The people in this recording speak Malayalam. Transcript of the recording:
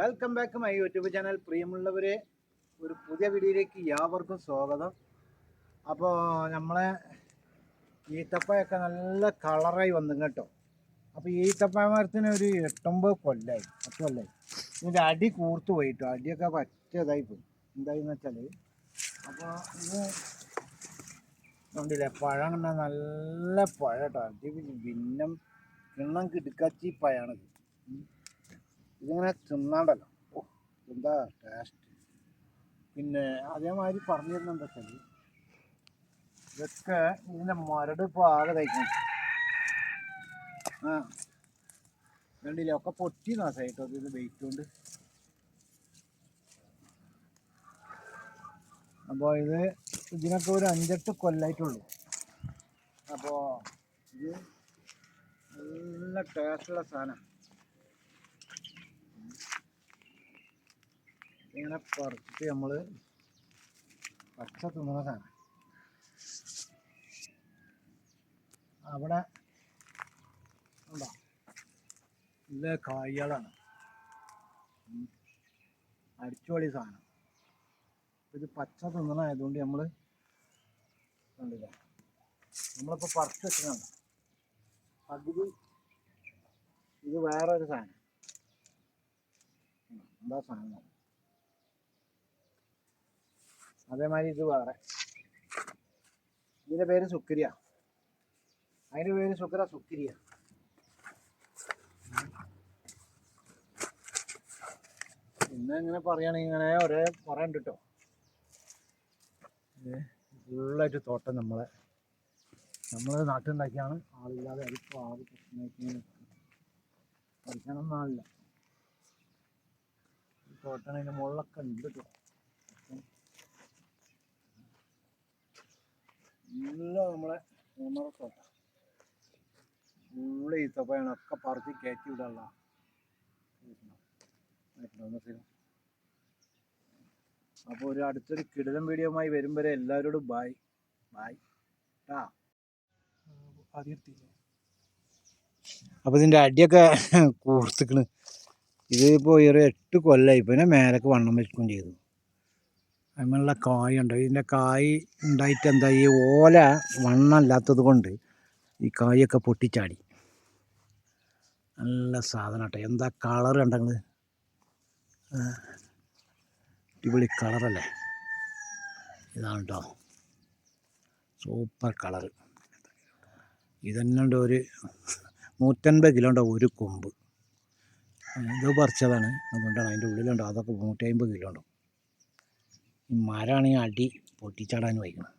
Welcome back my YouTube channel പ്രിയമുള്ളവരെ ഒരു പുതിയ വീഡിയോയിലേക്ക് യാവർക്കും സ്വാഗതം. അപ്പോൾ നമ്മളെ ഈത്തപ്പയൊക്കെ നല്ല കളറായി വന്നു കേട്ടോ. അപ്പോൾ ഈത്തപ്പഴ മരത്തിന് ഒരു എട്ടൊമ്പത് കൊല്ലായി പത്ത് കൊല്ലായി. ഇതിന്റെ അടി കൂർത്ത് പോയിട്ടോ. അടിയൊക്കെ പറ്റിയതായി പോയി. എന്തായെന്ന് വെച്ചാൽ അപ്പോൾ ഇത് കണ്ടില്ലേ പഴം കണ്ടാൽ നല്ല പഴം കേട്ടോ. അടി ഭിന്നം കിണ്ണം കിടുക്കാച്ചി പഴമാണിത്. ഇതിങ്ങനെ തിന്നാണ്ടല്ലോ. എന്താ ടേസ്റ്റ് പിന്നെ അതേമാതിരി പറഞ്ഞിരുന്ന എന്താ വെച്ചാൽ ഇതൊക്കെ ഇതിന്റെ മരട് ഇപ്പോൾ ആകെ തയ്ക്കണം ആ കണ്ടില്ലേ? ഒക്കെ പൊട്ടി നാശമായിട്ടോ ഇത് വെയിറ്റ് കൊണ്ട്. അപ്പോൾ ഇത് ഇതിനൊക്കെ ഒരു അഞ്ചെട്ട് കൊല്ലായിട്ടുള്ളൂ. അപ്പോൾ ഇത് നല്ല ടേസ്റ്റുള്ള സാധനം. ഇങ്ങനെ പറിച്ചിട്ട് നമ്മൾ പച്ച തിന്നുന്ന സാധനം. അവിടെ ഉണ്ടോ? നല്ല കായ്കളാണ്. അടിച്ചുപൊളി സാധനം. ഇത് പച്ച തിന്നണായതുകൊണ്ട് നമ്മൾ കണ്ടില്ല. നമ്മളിപ്പോൾ പറിച്ച് വെച്ചതാണ്. പകുതി ഇത് വേറൊരു സാധനം. എന്താ സാധനം? അതേമാതിരി ഇത് വേറെ. ഇതിന്റെ പേര് സുക്രിയ. അതിന്റെ പേര് സുക്ര സുക്രിയ. പിന്നെ ഇങ്ങനെ പറയുകയാണെങ്കിൽ ഇങ്ങനെ ഒരേ കുറേ കേട്ടോ ഫുള്ളായിട്ട് തോട്ടം നമ്മളെ. നമ്മൾ നാട്ടിലുണ്ടാക്കിയാണ്. ആളില്ലാതെ അതിപ്പോൾ ആറ് പ്രശ്നമായിട്ട് പഠിക്കാനൊന്നും ആളില്ല. ഈ തോട്ടം അതിന്റെ മുകളിലൊക്കെ ഉണ്ട് കേട്ടോ എല്ലാം നമ്മളെ മൂന്നര തോട്ടം ഫുള്ള് ഈത്തപ്പയാണ് ഒക്കെ പറിച്ച് കയറ്റി വിടാനുള്ള അപ്പോൾ ഒരു അടുത്തൊരു കിടിലം വീഡിയോമായി വരും വരെ എല്ലാവരോടും ബായ് ബായ് ടാ അപ്പോൾ ഇതിന്റെ അടിയൊക്കെ കൂർത്തിക്കണ്. ഇതിപ്പോൾ ഒരു എട്ട് കൊല്ലമായി പിന്നെ മേലക്ക് വണ്ണം വെക്കുകയും ചെയ്തു. അതിനുള്ള കായുണ്ട്. ഇതിന്റെ കായ് ഉണ്ടായിട്ട് എന്താ ഈ ഓല വണ്ണമില്ലാത്തത് കൊണ്ട് ഈ കായൊക്കെ പൊട്ടിച്ചാടി. നല്ല സാധനം കേട്ടോ എന്താ കളർ കണ്ടങ്ങൾ അടിപൊളി കളറല്ലേ? ഇതാണ് കേട്ടോ സൂപ്പർ കളർ. ഇതന്നെ ഉണ്ട് ഒരു നൂറ്റൻപത് കിലോന്റെ ഒരു കൊമ്പ്. ഇത് പറിച്ചതാണ്. അതുകൊണ്ടാണ് അതിന്റെ ഉള്ളിലുണ്ടോ. അതൊക്കെ നൂറ്റി അമ്പത് കിലോ ഉണ്ടോ? ഈ മരമാണെങ്കിൽ അടി പൊട്ടിച്ചാടാൻ വയ്ക്കണം